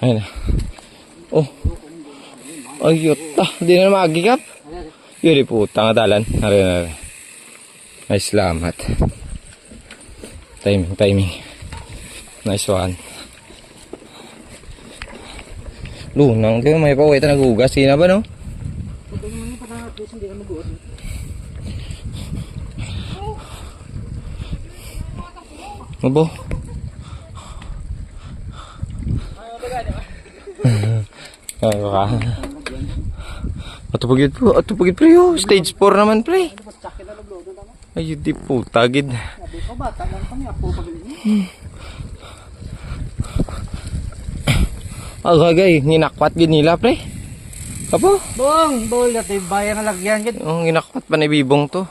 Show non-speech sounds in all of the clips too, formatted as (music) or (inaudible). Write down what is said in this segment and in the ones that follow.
Ayun na. Oh. Ayot ta. Di na magigap. Yun po. Tanga dalan. Nari nari. Ay salamat. Timing, timing. Nice one. Lunang. Di may pawita nagugas. Sina ba no? Abo. Ay, baka. Ato pagid po, ato pagid pre, oh. Stage 4 naman pre. Ay, di po, tagid. Agagay, nginakpat gid nila pre. Apo, Bong, bol at bayan na lagyan gid. yung ginakpat pa ni Bibong to.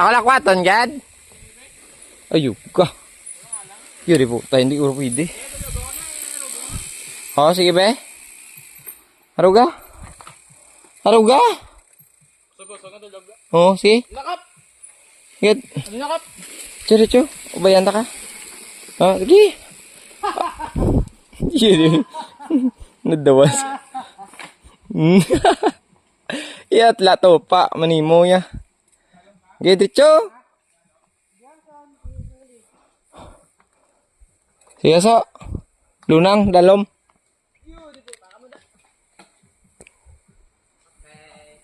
Ako lakwaton, gad. Ayun ka. Yuri po, tayo hindi uro pwede. Oh, sige be. Aruga. Aruga. Oh, sige. Nakap. Ingat. Nakap. Cari cu, ubayan ka. ah? Oh, gede. Jadi, Nedawas. Iya, telah iya, Pak menimu ya. Gitu cu. Siya. Lunang dalam.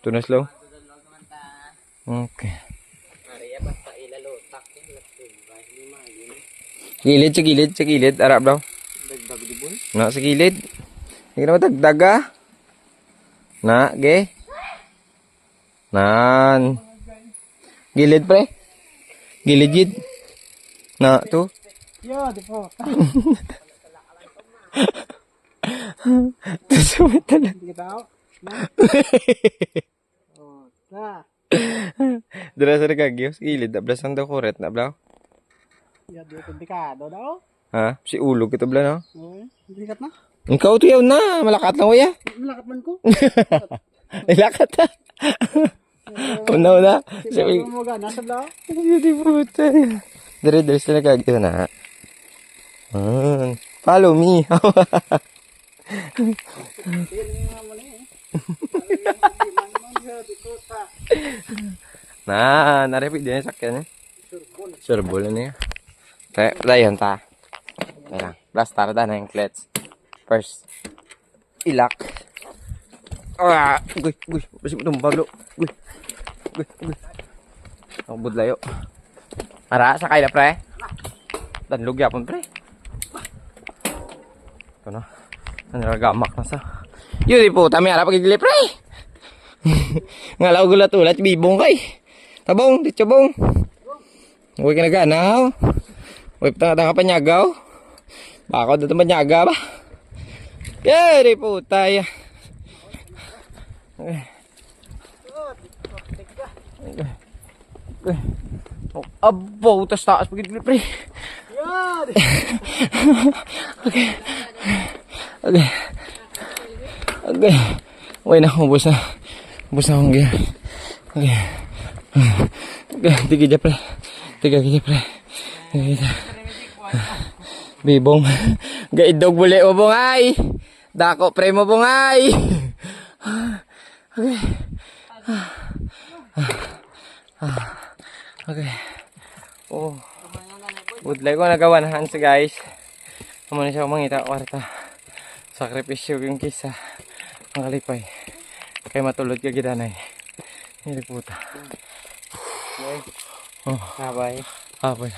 Tunas low. Okay. Gilid sa gilid, sa gilid. Arap daw. Dagdag di bol. Na, sa gilid. Hindi ka naman dagdag ah. Na, ge. Nan. Gilid pre. Gilid gid. Na, to. Yo, di po. Ako. Oh, na. Dara sa nagagyo. Sa gilid. Ablas ang daw kuret na blaw. Yo, di ko dikado daw. Ha? Si ulog ito bla no? Oh, dikat na. Ikaw to yaw na. Malakat lang waya. (laughs) Malakat man ko. (laughs) Nilakat (laughs) na. Una una. Sige, mo ga nasa blaw. Hindi puta. Dire dire sila kagyo na. Ah, follow me. Na, narepit din yung sakyan eh. Surbol niya. Tayo, tayo ta. Tayo, last tara na yung clutch. First, ilak. Ah, guy, guy, basi mo itong baglo. Guy, guy, guy. Ang budlayo. Ara, sakay na pre. Danlog yapon pre. Ito na. Naniragamak na sa. Yun di po, tami ara pagigili pre. (laughs) Ngalaw gulat ulat, bibong kay. Tabong, dito bong. Huwag ka naganaw. Huwag ka nga panyagaw. Baka dito panyaga ba? Yari po tayo. Abo, tas taas pagigili pre. Yo, di Okay. Okay. Okay. Okay na, ubos na. Ubos na akong gear. Okay. (sighs) Tigil dyan, pre. Tigil dyan, pre. Bibong. Gaidog buli mo, bungay. Dako, pre mo, bungay. Okay. Okay. Oh. Budlay ko nagawa na hands guys. Amo na siya mangita kwarta. Sakripisyo yung kisa. Ang kalipay. Kay matulod ka gidanay. Hindi puta. Sabay. Ah, boy.